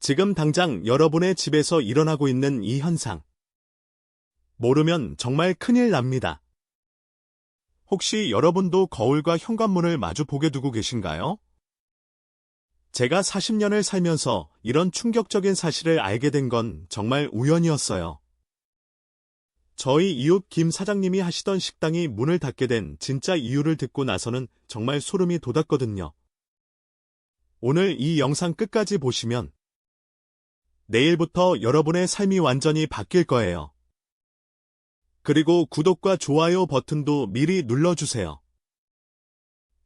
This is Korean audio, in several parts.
지금 당장 여러분의 집에서 일어나고 있는 이 현상. 모르면 정말 큰일 납니다. 혹시 여러분도 거울과 현관문을 마주 보게 두고 계신가요? 제가 40년을 살면서 이런 충격적인 사실을 알게 된 건 정말 우연이었어요. 저희 이웃 김 사장님이 하시던 식당이 문을 닫게 된 진짜 이유를 듣고 나서는 정말 소름이 돋았거든요. 오늘 이 영상 끝까지 보시면 내일부터 여러분의 삶이 완전히 바뀔 거예요. 그리고 구독과 좋아요 버튼도 미리 눌러주세요.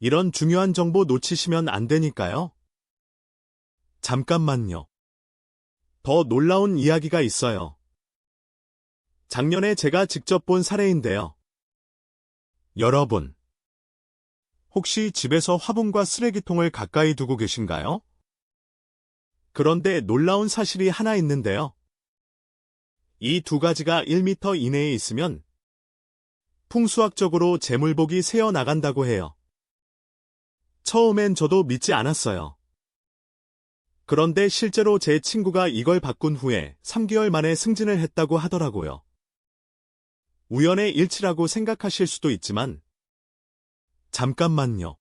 이런 중요한 정보 놓치시면 안 되니까요. 잠깐만요. 더 놀라운 이야기가 있어요. 작년에 제가 직접 본 사례인데요. 여러분, 혹시 집에서 화분과 쓰레기통을 가까이 두고 계신가요? 그런데 놀라운 사실이 하나 있는데요. 이 두 가지가 1m 이내에 있으면 풍수학적으로 재물복이 새어 나간다고 해요. 처음엔 저도 믿지 않았어요. 그런데 실제로 제 친구가 이걸 바꾼 후에 3개월 만에 승진을 했다고 하더라고요. 우연의 일치라고 생각하실 수도 있지만 잠깐만요.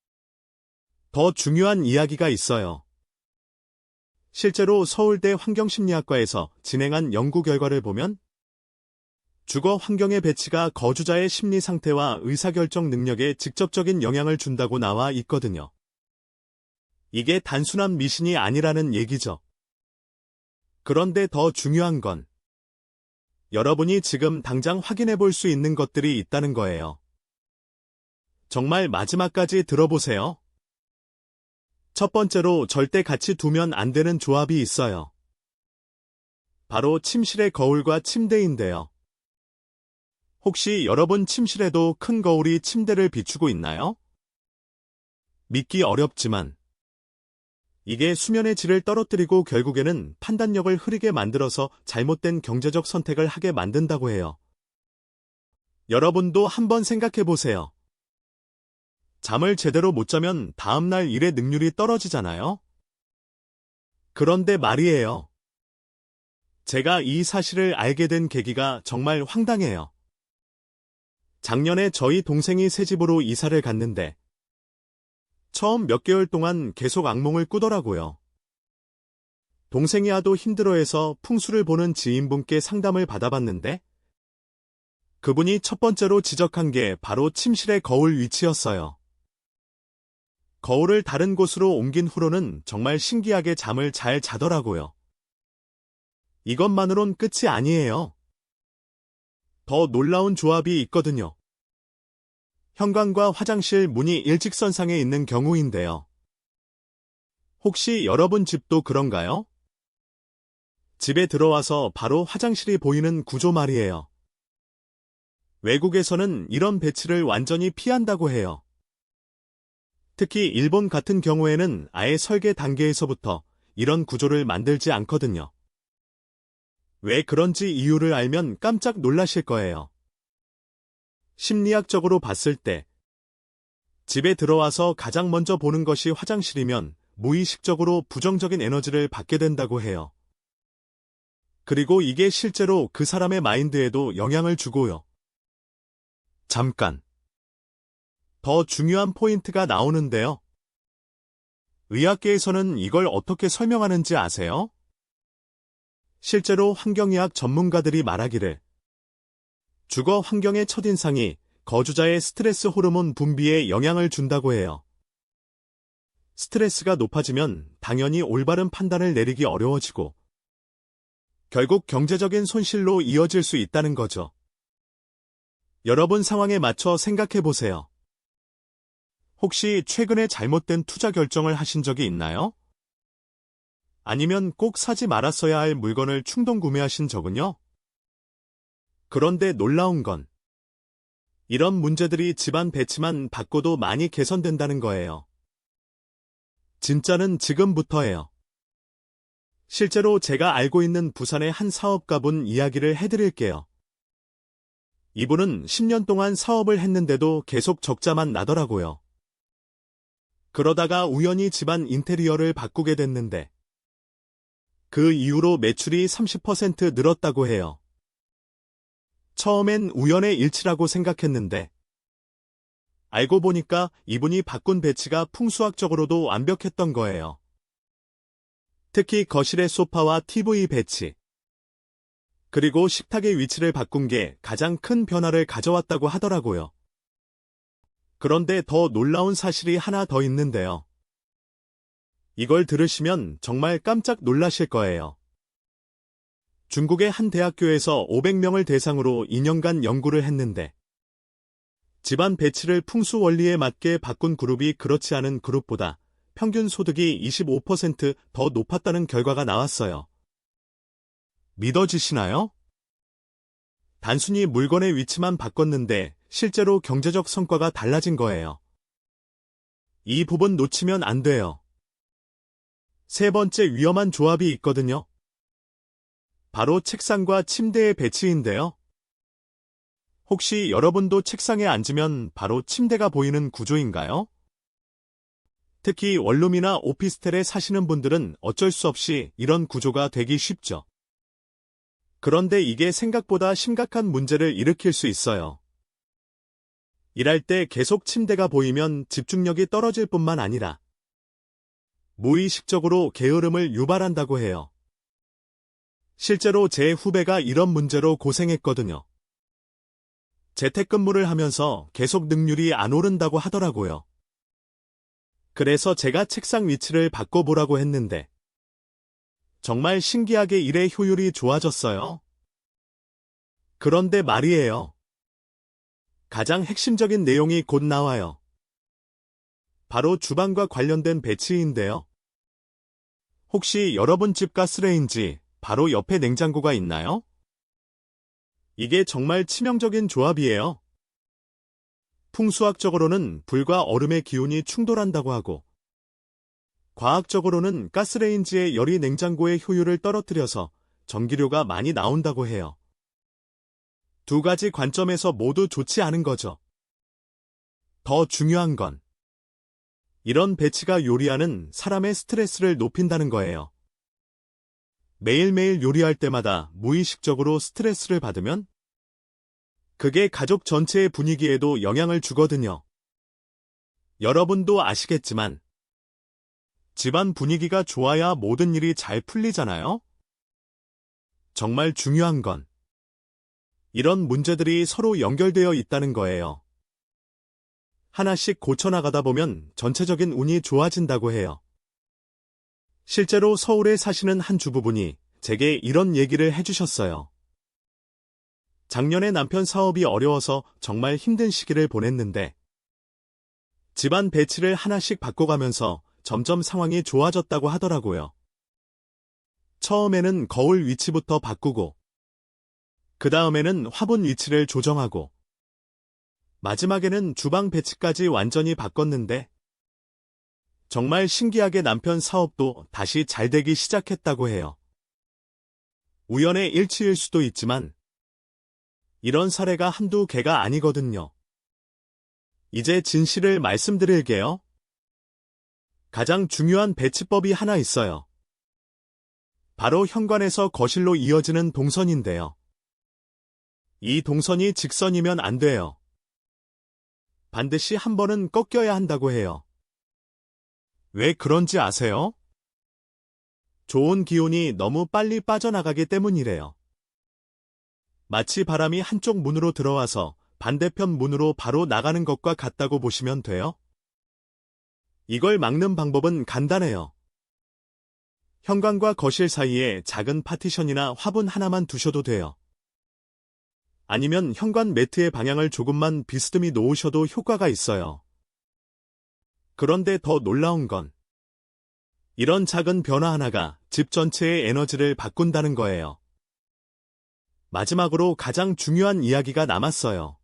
더 중요한 이야기가 있어요. 실제로 서울대 환경심리학과에서 진행한 연구 결과를 보면 주거 환경의 배치가 거주자의 심리 상태와 의사결정 능력에 직접적인 영향을 준다고 나와 있거든요. 이게 단순한 미신이 아니라는 얘기죠. 그런데 더 중요한 건 여러분이 지금 당장 확인해 볼 수 있는 것들이 있다는 거예요. 정말 마지막까지 들어보세요. 첫 번째로 절대 같이 두면 안 되는 조합이 있어요. 바로 침실의 거울과 침대인데요. 혹시 여러분 침실에도 큰 거울이 침대를 비추고 있나요? 믿기 어렵지만 이게 수면의 질을 떨어뜨리고 결국에는 판단력을 흐리게 만들어서 잘못된 경제적 선택을 하게 만든다고 해요. 여러분도 한번 생각해 보세요. 잠을 제대로 못 자면 다음날 일의 능률이 떨어지잖아요? 그런데 말이에요. 제가 이 사실을 알게 된 계기가 정말 황당해요. 작년에 저희 동생이 새 집으로 이사를 갔는데 처음 몇 개월 동안 계속 악몽을 꾸더라고요. 동생이 하도 힘들어해서 풍수를 보는 지인분께 상담을 받아봤는데 그분이 첫 번째로 지적한 게 바로 침실의 거울 위치였어요. 거울을 다른 곳으로 옮긴 후로는 정말 신기하게 잠을 잘 자더라고요. 이것만으론 끝이 아니에요. 더 놀라운 조합이 있거든요. 현관과 화장실 문이 일직선상에 있는 경우인데요. 혹시 여러분 집도 그런가요? 집에 들어와서 바로 화장실이 보이는 구조 말이에요. 외국에서는 이런 배치를 완전히 피한다고 해요. 특히 일본 같은 경우에는 아예 설계 단계에서부터 이런 구조를 만들지 않거든요. 왜 그런지 이유를 알면 깜짝 놀라실 거예요. 심리학적으로 봤을 때 집에 들어와서 가장 먼저 보는 것이 화장실이면 무의식적으로 부정적인 에너지를 받게 된다고 해요. 그리고 이게 실제로 그 사람의 마인드에도 영향을 주고요. 잠깐. 더 중요한 포인트가 나오는데요. 의학계에서는 이걸 어떻게 설명하는지 아세요? 실제로 환경의학 전문가들이 말하기를 주거 환경의 첫인상이 거주자의 스트레스 호르몬 분비에 영향을 준다고 해요. 스트레스가 높아지면 당연히 올바른 판단을 내리기 어려워지고 결국 경제적인 손실로 이어질 수 있다는 거죠. 여러분 상황에 맞춰 생각해 보세요. 혹시 최근에 잘못된 투자 결정을 하신 적이 있나요? 아니면 꼭 사지 말았어야 할 물건을 충동 구매하신 적은요? 그런데 놀라운 건 이런 문제들이 집안 배치만 바꿔도 많이 개선된다는 거예요. 진짜는 지금부터예요. 실제로 제가 알고 있는 부산의 한 사업가분 이야기를 해드릴게요. 이분은 10년 동안 사업을 했는데도 계속 적자만 나더라고요. 그러다가 우연히 집안 인테리어를 바꾸게 됐는데 그 이후로 매출이 30% 늘었다고 해요. 처음엔 우연의 일치라고 생각했는데, 알고 보니까 이분이 바꾼 배치가 풍수학적으로도 완벽했던 거예요. 특히 거실의 소파와 TV 배치, 그리고 식탁의 위치를 바꾼 게 가장 큰 변화를 가져왔다고 하더라고요. 그런데 더 놀라운 사실이 하나 더 있는데요. 이걸 들으시면 정말 깜짝 놀라실 거예요. 중국의 한 대학교에서 500명을 대상으로 2년간 연구를 했는데 집안 배치를 풍수 원리에 맞게 바꾼 그룹이 그렇지 않은 그룹보다 평균 소득이 25%더 높았다는 결과가 나왔어요. 믿어지시나요? 단순히 물건의 위치만 바꿨는데 실제로 경제적 성과가 달라진 거예요. 이 부분 놓치면 안 돼요. 세 번째 위험한 조합이 있거든요. 바로 책상과 침대의 배치인데요. 혹시 여러분도 책상에 앉으면 바로 침대가 보이는 구조인가요? 특히 원룸이나 오피스텔에 사시는 분들은 어쩔 수 없이 이런 구조가 되기 쉽죠. 그런데 이게 생각보다 심각한 문제를 일으킬 수 있어요. 일할 때 계속 침대가 보이면 집중력이 떨어질 뿐만 아니라 무의식적으로 게으름을 유발한다고 해요. 실제로 제 후배가 이런 문제로 고생했거든요. 재택근무를 하면서 계속 능률이 안 오른다고 하더라고요. 그래서 제가 책상 위치를 바꿔보라고 했는데 정말 신기하게 일의 효율이 좋아졌어요. 그런데 말이에요. 가장 핵심적인 내용이 곧 나와요. 바로 주방과 관련된 배치인데요. 혹시 여러분 집 가스레인지 바로 옆에 냉장고가 있나요? 이게 정말 치명적인 조합이에요. 풍수학적으로는 불과 얼음의 기온이 충돌한다고 하고, 과학적으로는 가스레인지의 열이 냉장고의 효율을 떨어뜨려서 전기료가 많이 나온다고 해요. 두 가지 관점에서 모두 좋지 않은 거죠. 더 중요한 건 이런 배치가 요리하는 사람의 스트레스를 높인다는 거예요. 매일매일 요리할 때마다 무의식적으로 스트레스를 받으면 그게 가족 전체의 분위기에도 영향을 주거든요. 여러분도 아시겠지만 집안 분위기가 좋아야 모든 일이 잘 풀리잖아요? 정말 중요한 건 이런 문제들이 서로 연결되어 있다는 거예요. 하나씩 고쳐나가다 보면 전체적인 운이 좋아진다고 해요. 실제로 서울에 사시는 한 주부분이 제게 이런 얘기를 해주셨어요. 작년에 남편 사업이 어려워서 정말 힘든 시기를 보냈는데 집안 배치를 하나씩 바꿔가면서 점점 상황이 좋아졌다고 하더라고요. 처음에는 거울 위치부터 바꾸고 그 다음에는 화분 위치를 조정하고 마지막에는 주방 배치까지 완전히 바꿨는데 정말 신기하게 남편 사업도 다시 잘 되기 시작했다고 해요. 우연의 일치일 수도 있지만 이런 사례가 한두 개가 아니거든요. 이제 진실을 말씀드릴게요. 가장 중요한 배치법이 하나 있어요. 바로 현관에서 거실로 이어지는 동선인데요. 이 동선이 직선이면 안 돼요. 반드시 한 번은 꺾여야 한다고 해요. 왜 그런지 아세요? 좋은 기운이 너무 빨리 빠져나가기 때문이래요. 마치 바람이 한쪽 문으로 들어와서 반대편 문으로 바로 나가는 것과 같다고 보시면 돼요. 이걸 막는 방법은 간단해요. 현관과 거실 사이에 작은 파티션이나 화분 하나만 두셔도 돼요. 아니면 현관 매트의 방향을 조금만 비스듬히 놓으셔도 효과가 있어요. 그런데 더 놀라운 건 이런 작은 변화 하나가 집 전체의 에너지를 바꾼다는 거예요. 마지막으로 가장 중요한 이야기가 남았어요.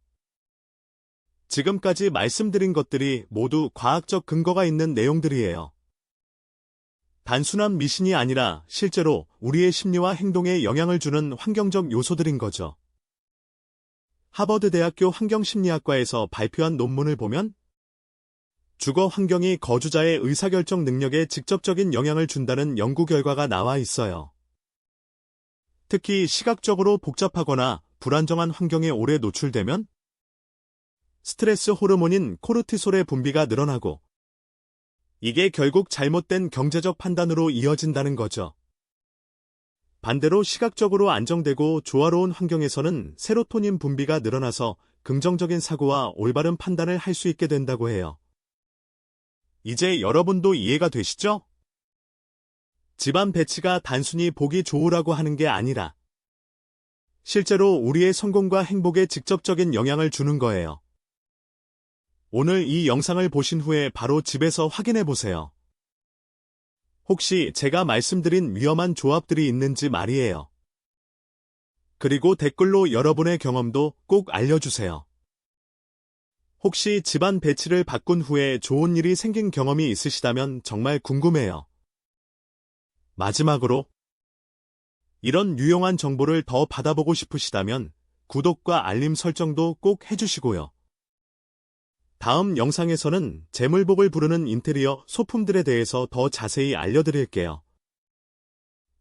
지금까지 말씀드린 것들이 모두 과학적 근거가 있는 내용들이에요. 단순한 미신이 아니라 실제로 우리의 심리와 행동에 영향을 주는 환경적 요소들인 거죠. 하버드 대학교 환경심리학과에서 발표한 논문을 보면 주거 환경이 거주자의 의사결정 능력에 직접적인 영향을 준다는 연구 결과가 나와 있어요. 특히 시각적으로 복잡하거나 불안정한 환경에 오래 노출되면 스트레스 호르몬인 코르티솔의 분비가 늘어나고 이게 결국 잘못된 경제적 판단으로 이어진다는 거죠. 반대로 시각적으로 안정되고 조화로운 환경에서는 세로토닌 분비가 늘어나서 긍정적인 사고와 올바른 판단을 할 수 있게 된다고 해요. 이제 여러분도 이해가 되시죠? 집안 배치가 단순히 보기 좋으라고 하는 게 아니라 실제로 우리의 성공과 행복에 직접적인 영향을 주는 거예요. 오늘 이 영상을 보신 후에 바로 집에서 확인해 보세요. 혹시 제가 말씀드린 위험한 조합들이 있는지 말이에요. 그리고 댓글로 여러분의 경험도 꼭 알려주세요. 혹시 집안 배치를 바꾼 후에 좋은 일이 생긴 경험이 있으시다면 정말 궁금해요. 마지막으로 이런 유용한 정보를 더 받아보고 싶으시다면 구독과 알림 설정도 꼭 해주시고요. 다음 영상에서는 재물복을 부르는 인테리어 소품들에 대해서 더 자세히 알려드릴게요.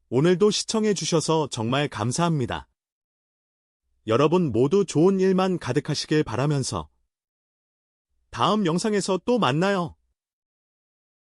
오늘도 시청해주셔서 정말 감사합니다. 여러분 모두 좋은 일만 가득하시길 바라면서 다음 영상에서 또 만나요.